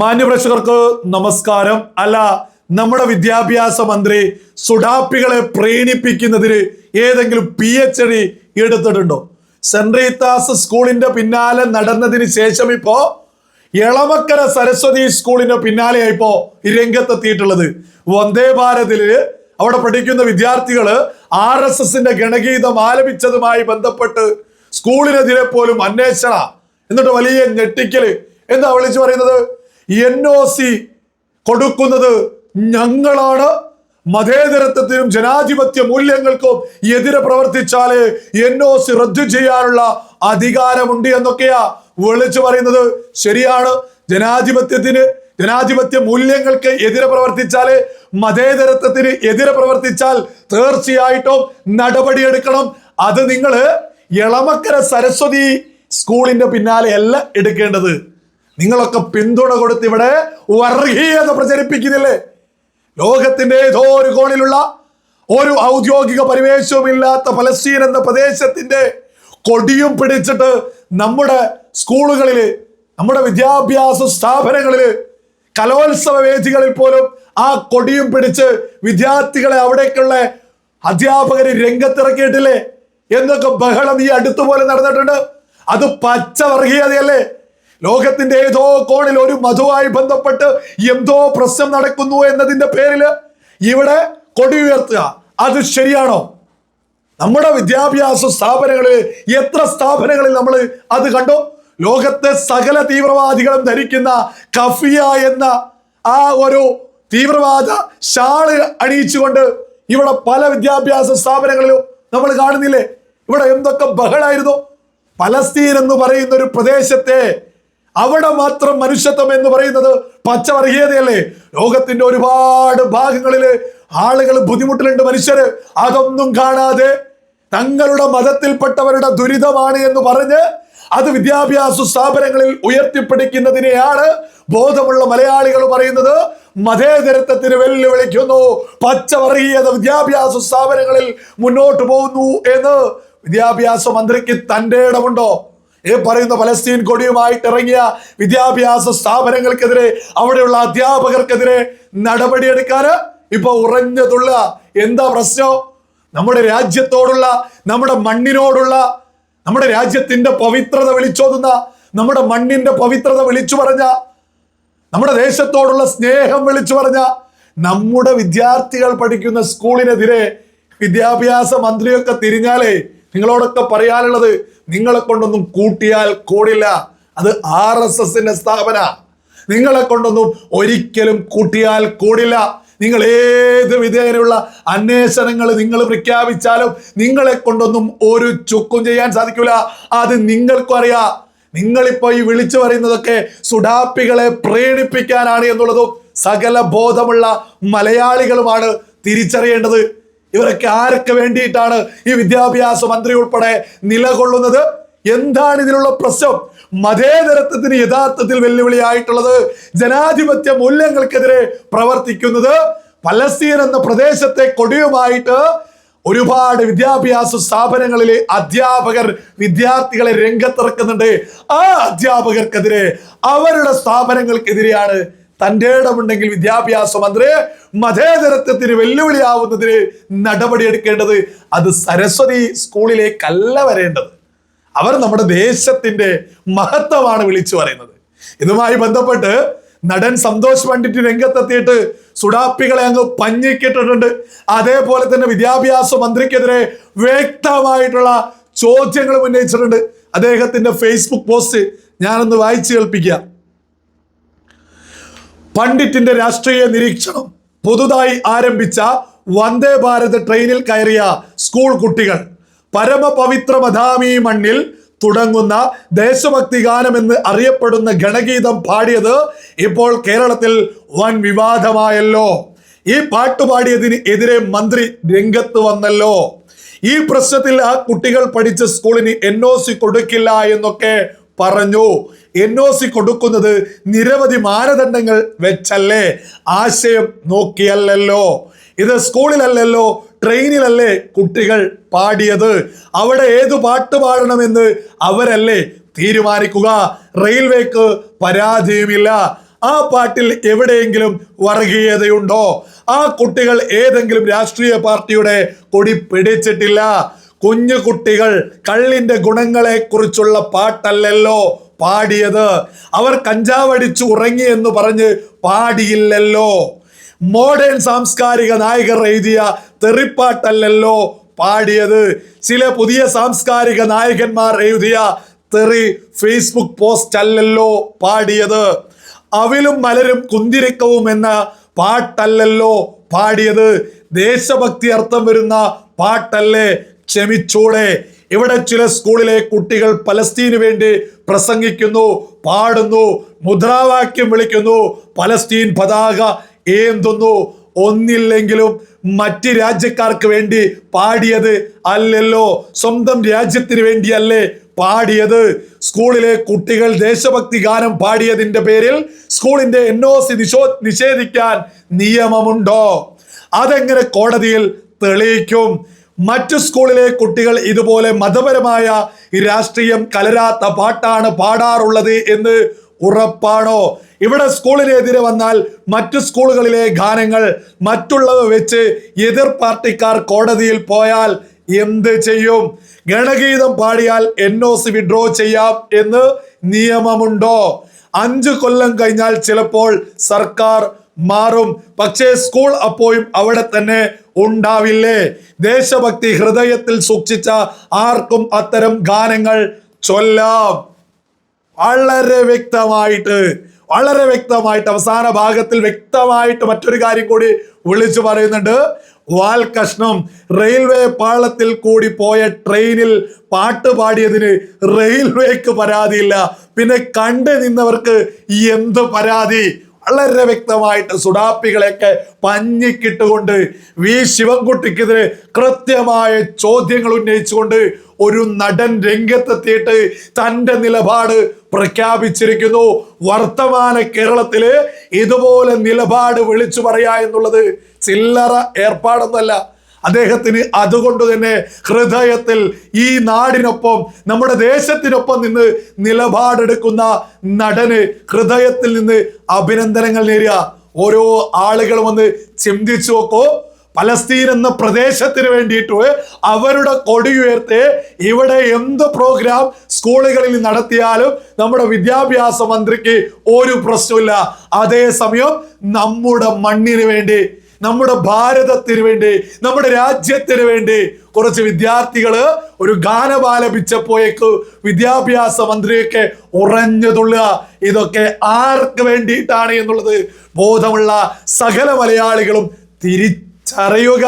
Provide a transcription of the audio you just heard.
മാന്യപ്രേക്ഷകർക്ക് നമസ്കാരം. അല്ല നമ്മുടെ വിദ്യാഭ്യാസ മന്ത്രി സുഡാപ്പികളെ പ്രേരിപ്പിക്കുന്നതിന് ഏതെങ്കിലും പി എച്ച് ഡി എടുത്തിട്ടുണ്ടോ? റീത്താസ് സ്കൂളിന്റെ പിന്നാലെ നടന്നതിന് ശേഷം ഇപ്പോ എളമക്കര സരസ്വതി സ്കൂളിന്റെ പിന്നാലെയായിപ്പോ ഇപ്പോ രംഗത്തെത്തിയിട്ടുള്ളത്. വന്ദേ ഭാരതിൽ അവിടെ പഠിക്കുന്ന വിദ്യാർത്ഥികൾ ആർ എസ് എസിന്റെ ഗണഗീതം ആലപിച്ചതുമായി ബന്ധപ്പെട്ട് സ്കൂളിനെതിരെ പോലും അന്വേഷണ. എന്നിട്ട് വലിയ ഞെട്ടിക്കൽ. എന്താ വിളിച്ചു പറയുന്നത്? എൻ ഒ സി കൊടുക്കുന്നത് ഞങ്ങളാണ്. മതേതരത്വത്തിനും ജനാധിപത്യ മൂല്യങ്ങൾക്കും എതിരെ പ്രവർത്തിച്ചാൽ എൻ ഒ സി റദ്ദു ചെയ്യാനുള്ള അധികാരമുണ്ട് എന്നൊക്കെയാ വിളിച്ചു പറയുന്നത്. ശരിയാണ്. ജനാധിപത്യത്തിന് ജനാധിപത്യ മൂല്യങ്ങൾക്ക് എതിരെ പ്രവർത്തിച്ചാൽ മതേതരത്വത്തിന് എതിരെ പ്രവർത്തിച്ചാൽ തീർച്ചയായിട്ടും നടപടിയെടുക്കണം. അത് നിങ്ങൾ എളമക്കര സരസ്വതി സ്കൂളിന്റെ പിന്നാലെ അല്ല എടുക്കേണ്ടത്. നിങ്ങളൊക്കെ പിന്തുണ കൊടുത്ത് ഇവിടെ വർഗീയത പ്രചരിപ്പിക്കുന്നില്ലേ? ലോകത്തിന്റെ ഏതോ ഒരു കോണിലുള്ള ഒരു ഔദ്യോഗിക പരിവേശവുമില്ലാത്ത പലസ്തീൻ എന്ന പ്രദേശത്തിന്റെ കൊടിയും പിടിച്ചിട്ട് നമ്മുടെ സ്കൂളുകളിൽ നമ്മുടെ വിദ്യാഭ്യാസ സ്ഥാപനങ്ങളിൽ കലോത്സവ വേദികളിൽ പോലും ആ കൊടിയും പിടിച്ച് വിദ്യാർത്ഥികളെ അവിടേക്കുള്ള അധ്യാപകർ രംഗത്തിറക്കിയിട്ടില്ലേ? എന്നൊക്കെ ബഹളം ഈ അടുത്തുപോലെ നടന്നിട്ടുണ്ട്. അത് പച്ച വർഗീയതയല്ലേ? ലോകത്തിന്റെ ഏതോ കോണിൽ ഒരു മധുവായി ബന്ധപ്പെട്ട് എന്തോ പ്രശ്നം നടക്കുന്നു എന്നതിന്റെ പേരിൽ ഇവിടെ കൊടി ഉയർത്തുക. അത് ശരിയാണോ? നമ്മുടെ വിദ്യാഭ്യാസ സ്ഥാപനങ്ങളിൽ എത്ര സ്ഥാപനങ്ങളിൽ നമ്മൾ അത് കണ്ടു? ലോകത്തെ സകല തീവ്രവാദികളും ധരിക്കുന്ന കഫിയ എന്ന ആ ഒരു തീവ്രവാദ ഷാൾ അണിയിച്ചുകൊണ്ട് ഇവിടെ പല വിദ്യാഭ്യാസ സ്ഥാപനങ്ങളിലും നമ്മൾ കാണുന്നില്ലേ? ഇവിടെ എന്തൊക്കെ ബഹളായിരുന്നു? പലസ്തീൻ എന്ന് പറയുന്ന ഒരു പ്രദേശത്തെ അവിടെ മാത്രം മനുഷ്യത്വം എന്ന് പറയുന്നത് പച്ചവർഗീയതയല്ലേ ലോകത്തിന്റെ ഒരുപാട് ഭാഗങ്ങളിൽ ആളുകൾ ബുദ്ധിമുട്ടിലുണ്ട് മനുഷ്യര്. അതൊന്നും കാണാതെ തങ്ങളുടെ മതത്തിൽപ്പെട്ടവരുടെ ദുരിതമാണ് എന്ന് പറഞ്ഞ് അത് വിദ്യാഭ്യാസ സ്ഥാപനങ്ങളിൽ ഉയർത്തിപ്പിടിക്കുന്നതിനെയാണ് ബോധമുള്ള മലയാളികൾ പറയുന്നത്. മതേതരത്വത്തിന് വെല്ലുവിളിക്കുന്നു. പച്ചവർഗീയത വിദ്യാഭ്യാസ സ്ഥാപനങ്ങളിൽ മുന്നോട്ട് പോകുന്നു എന്ന് വിദ്യാഭ്യാസ മന്ത്രിക്ക് തന്റെ ഇടമുണ്ടോ? ഈ പറയുന്ന പലസ്തീൻ കൊടിയുമായിട്ട് ഇറങ്ങിയ വിദ്യാഭ്യാസ സ്ഥാപനങ്ങൾക്കെതിരെ അവിടെയുള്ള അധ്യാപകർക്കെതിരെ നടപടിയെടുക്കാൻ ഇപ്പൊ ഉറഞ്ഞതുള്ള എന്താ പ്രശ്നം? നമ്മുടെ രാജ്യത്തോടുള്ള നമ്മുടെ മണ്ണിനോടുള്ള നമ്മുടെ രാജ്യത്തിന്റെ പവിത്രത വിളിച്ചോതുന്ന നമ്മുടെ മണ്ണിന്റെ പവിത്രത വിളിച്ചു പറഞ്ഞ നമ്മുടെ ദേശത്തോടുള്ള സ്നേഹം വിളിച്ചു പറഞ്ഞ നമ്മുടെ വിദ്യാർത്ഥികൾ പഠിക്കുന്ന സ്കൂളിനെതിരെ വിദ്യാഭ്യാസ മന്ത്രിയൊക്കെ തിരിഞ്ഞാലേ നിങ്ങളോടൊക്കെ പറയാനുള്ളത് നിങ്ങളെ കൊണ്ടൊന്നും കൂട്ടിയാൽ കൂടില്ല. അത് ആർ എസ് എസിന്റെ സ്ഥാപന. നിങ്ങളെ കൊണ്ടൊന്നും ഒരിക്കലും കൂട്ടിയാൽ കൂടില്ല. നിങ്ങൾ ഏത് വിധേയനുള്ള അന്വേഷണങ്ങൾ നിങ്ങൾ പ്രഖ്യാപിച്ചാലും നിങ്ങളെ കൊണ്ടൊന്നും ഒരു ചുക്കും ചെയ്യാൻ സാധിക്കില്ല അത് നിങ്ങൾക്കും അറിയാം. നിങ്ങളിപ്പോ ഈ വിളിച്ചു പറയുന്നതൊക്കെ സുഡാപ്പികളെ പ്രേരിപ്പിക്കാനാണ് എന്നുള്ളതും സകല ബോധമുള്ള മലയാളികളുമാണ് തിരിച്ചറിയേണ്ടത്. ഇവരൊക്കെ ആരൊക്കെ വേണ്ടിയിട്ടാണ് ഈ വിദ്യാഭ്യാസ മന്ത്രി ഉൾപ്പെടെ നിലകൊള്ളുന്നത്? എന്താണ് ഇതിനുള്ള പ്രശ്നം? മതേതരത്വത്തിന് യഥാർത്ഥത്തിൽ വെല്ലുവിളിയായിട്ടുള്ളത് ജനാധിപത്യ മൂല്യങ്ങൾക്കെതിരെ പ്രവർത്തിക്കുന്നത് പലസ്തീൻ എന്ന പ്രദേശത്തെ കൊടിയുമായിട്ട് ഒരുപാട് വിദ്യാഭ്യാസ സ്ഥാപനങ്ങളിലെ അധ്യാപകർ വിദ്യാർത്ഥികളെ രംഗത്തിറക്കുന്നുണ്ട്. ആ അധ്യാപകർക്കെതിരെ അവരുടെ സ്ഥാപനങ്ങൾക്കെതിരെയാണ് തന്റെ ഇടമുണ്ടെങ്കിൽ വിദ്യാഭ്യാസ മന്ത്രി മതേതരത്വത്തിന് വെല്ലുവിളിയാവുന്നതിന് നടപടിയെടുക്കേണ്ടത് അത് സരസ്വതി സ്കൂളിലേക്കല്ല വരേണ്ടത്. അവർ നമ്മുടെ ദേശത്തിന്റെ മഹത്വമാണ് വിളിച്ചു പറയുന്നത്. ഇതുമായി ബന്ധപ്പെട്ട് നടൻ സന്തോഷ് പണ്ഡിറ്റ് രംഗത്തെത്തിയിട്ട് സുഡാപ്പികളെ അങ്ങ് പഞ്ഞിക്കിട്ടിട്ടുണ്ട്. അതേപോലെ തന്നെ വിദ്യാഭ്യാസ മന്ത്രിക്കെതിരെ വ്യക്തമായിട്ടുള്ള ചോദ്യങ്ങൾ ഉന്നയിച്ചിട്ടുണ്ട്. അദ്ദേഹത്തിന്റെ ഫേസ്ബുക്ക് പോസ്റ്റ് ഞാനൊന്ന് വായിച്ചു കേൾപ്പിക്കാം. പണ്ഡിറ്റിന്റെ രാഷ്ട്രീയ നിരീക്ഷണം. പുതുതായി ആരംഭിച്ച വന്ദേ ഭാരത് ട്രെയിനിൽ കയറിയ സ്കൂൾ കുട്ടികൾ. പരമപവിത്ര മധാമി മണ്ണിൽ തുടങ്ങുന്ന ദേശഭക്തി ഗാനമെന്ന് അറിയപ്പെടുന്ന ഗണഗീതം പാടിയത് ഇപ്പോൾ കേരളത്തിൽ വൻ വിവാദമായല്ലോ. ഈ പാട്ട് പാടിയതിന് എതിരെ മന്ത്രി രംഗത്ത് വന്നല്ലോ. ഈ പ്രശ്നത്തിൽ ആ കുട്ടികൾ പഠിച്ച സ്കൂളിന് എൻ ഒ സി കൊടുക്കില്ല എന്നൊക്കെ പറഞ്ഞു. എൻ ഒ സി കൊടുക്കുന്നത് നിരവധി മാനദണ്ഡങ്ങൾ വെച്ചല്ലേ? ആശയം നോക്കിയല്ലല്ലോ. ഇത് സ്കൂളിലല്ലല്ലോ ട്രെയിനിലല്ലേ കുട്ടികൾ പാടിയത്. അവിടെ ഏതു പാട്ട് പാടണമെന്ന് അവരല്ലേ തീരുമാനിക്കുക? റെയിൽവേക്ക് പരാജയമില്ല ആ പാട്ടിൽ എവിടെയെങ്കിലും വർഗീയതയുണ്ടോ? ആ കുട്ടികൾ ഏതെങ്കിലും രാഷ്ട്രീയ പാർട്ടിയുടെ കൊടി പിടിച്ചിട്ടില്ല. കുഞ്ഞു കുട്ടികൾ കള്ളിന്റെ ഗുണങ്ങളെ കുറിച്ചുള്ള പാട്ടല്ലല്ലോ പാടിയത്. അവർ കഞ്ചാവടിച്ചു ഉറങ്ങി എന്ന് പറഞ്ഞ് പാടിയില്ലല്ലോ. മോഡേൺ സാംസ്കാരിക നായകർ എഴുതിയ തെറിപ്പാട്ടല്ലല്ലോ പാടിയത്. ചില പുതിയ സാംസ്കാരിക നായകന്മാർ എഴുതിയ തെറി ഫേസ്ബുക്ക് പോസ്റ്റ് അല്ലല്ലോ പാടിയത്. അവിലും മലരും കുന്തിരിക്കവും എന്ന പാട്ടല്ലല്ലോ പാടിയത്. ദേശഭക്തി അർത്ഥം വരുന്ന പാട്ടല്ലേ ക്ഷമിച്ചൂടെ ഇവിടെ ചില സ്കൂളിലെ കുട്ടികൾ പലസ്തീന് വേണ്ടി പ്രസംഗിക്കുന്നു പാടുന്നു മുദ്രാവാക്യം വിളിക്കുന്നു. പലസ്തീൻ പതാക ഏന്തുന്നു. ഒന്നില്ലെങ്കിലും മറ്റ് രാജ്യക്കാർക്ക് വേണ്ടി പാടിയത് അല്ലല്ലോ. സ്വന്തം രാജ്യത്തിന് വേണ്ടിയല്ലേ പാടിയത്. സ്കൂളിലെ കുട്ടികൾ ദേശഭക്തി ഗാനം പാടിയതിന്റെ പേരിൽ സ്കൂളിന്റെ എൻ ഒ സി നിഷോ നിഷേധിക്കാൻ നിയമമുണ്ടോ? അതെങ്ങനെ കോടതിയിൽ തെളിയിക്കും? മറ്റു സ്കൂളിലെ കുട്ടികൾ ഇതുപോലെ മതപരമായ രാഷ്ട്രീയം കലരാത്ത പാട്ടാണ് പാടാറുള്ളത് എന്ന് ഉറപ്പാണോ? ഇവിടെ സ്കൂളിനെതിരെ വന്നാൽ മറ്റു സ്കൂളുകളിലെ ഗാനങ്ങൾ മറ്റുള്ളവ വെച്ച് എതിർ പാർട്ടിക്കാർ കോടതിയിൽ പോയാൽ എന്ത് ചെയ്യും? ഗണഗീതം പാടിയാൽ എൻ ഒ സി വിഡ്രോ ചെയ്യാം എന്ന് നിയമമുണ്ടോ? അഞ്ചു കൊല്ലം കഴിഞ്ഞാൽ ചിലപ്പോൾ സർക്കാർ മാറും. പക്ഷേ സ്കൂൾ അപ്പോഴും അവിടെ തന്നെ ഉണ്ടാവില്ലേ? ദേശഭക്തി ഹൃദയത്തിൽ സൂക്ഷിച്ച ആർക്കും അത്തരം ഗാനങ്ങൾ ചൊല്ലാം. വളരെ വ്യക്തമായിട്ട് വളരെ വ്യക്തമായിട്ട് അവസാന ഭാഗത്തിൽ വ്യക്തമായിട്ട് മറ്റൊരു കാര്യം കൂടി വിളിച്ചു പറയുന്നുണ്ട്. വാൽ കഷ്ണം റെയിൽവേ പാളത്തിൽ കൂടി പോയ ട്രെയിനിൽ പാട്ട് പാടിയതിന് റെയിൽവേക്ക് പരാതിയില്ല. പിന്നെ കണ്ടു നിന്നവർക്ക് എന്ത് പരാതി? വളരെ വ്യക്തമായിട്ട് സുഡാപ്പികളെയൊക്കെ പഞ്ഞിക്കിട്ടുകൊണ്ട് വി ശിവൻകുട്ടിക്കെതിരെ കൃത്യമായ ചോദ്യങ്ങൾ ഉന്നയിച്ചുകൊണ്ട് ഒരു നടൻ രംഗത്തെത്തിയിട്ട് തന്റെ നിലപാട് പ്രഖ്യാപിച്ചിരിക്കുന്നു. വർത്തമാന കേരളത്തിൽ ഇതുപോലെ നിലപാട് വിളിച്ചു പറയാ എന്നുള്ളത് ചില്ലറ ഏർപ്പാടൊന്നുമല്ല. അദ്ദേഹത്തിന് അതുകൊണ്ട് തന്നെ ഹൃദയത്തിൽ ഈ നാടിനൊപ്പം നമ്മുടെ ദേശത്തിനൊപ്പം നിന്ന് നിലപാടെടുക്കുന്ന നടന് ഹൃദയത്തിൽ നിന്ന് അഭിനന്ദനങ്ങൾ നേരിയ ഓരോ ആളുകൾ വന്ന് ചിന്തിച്ചു നോക്കോ. പലസ്തീൻ എന്ന പ്രദേശത്തിന് വേണ്ടിയിട്ട് അവരുടെ കൊടി ഉയർത്തി ഇവിടെ എന്ത് പ്രോഗ്രാം സ്കൂളുകളിൽ നടത്തിയാലും നമ്മുടെ വിദ്യാഭ്യാസ മന്ത്രിക്ക് ഒരു പ്രശ്നമില്ല അതേസമയം നമ്മുടെ മണ്ണിന് വേണ്ടി നമ്മുടെ ഭാരതത്തിന് വേണ്ടി നമ്മുടെ രാജ്യത്തിന് വേണ്ടി കുറച്ച് വിദ്യാർത്ഥികൾ ഒരു ഗാനപാലപിച്ചപ്പോയേക്ക് വിദ്യാഭ്യാസ മന്ത്രിയൊക്കെ ഉറഞ്ഞുതുള്ളുക ഇതൊക്കെ ആർക്ക് വേണ്ടിയിട്ടാണ് എന്നുള്ളത് ബോധമുള്ള സകല മലയാളികളും തിരിച്ചറിയുക.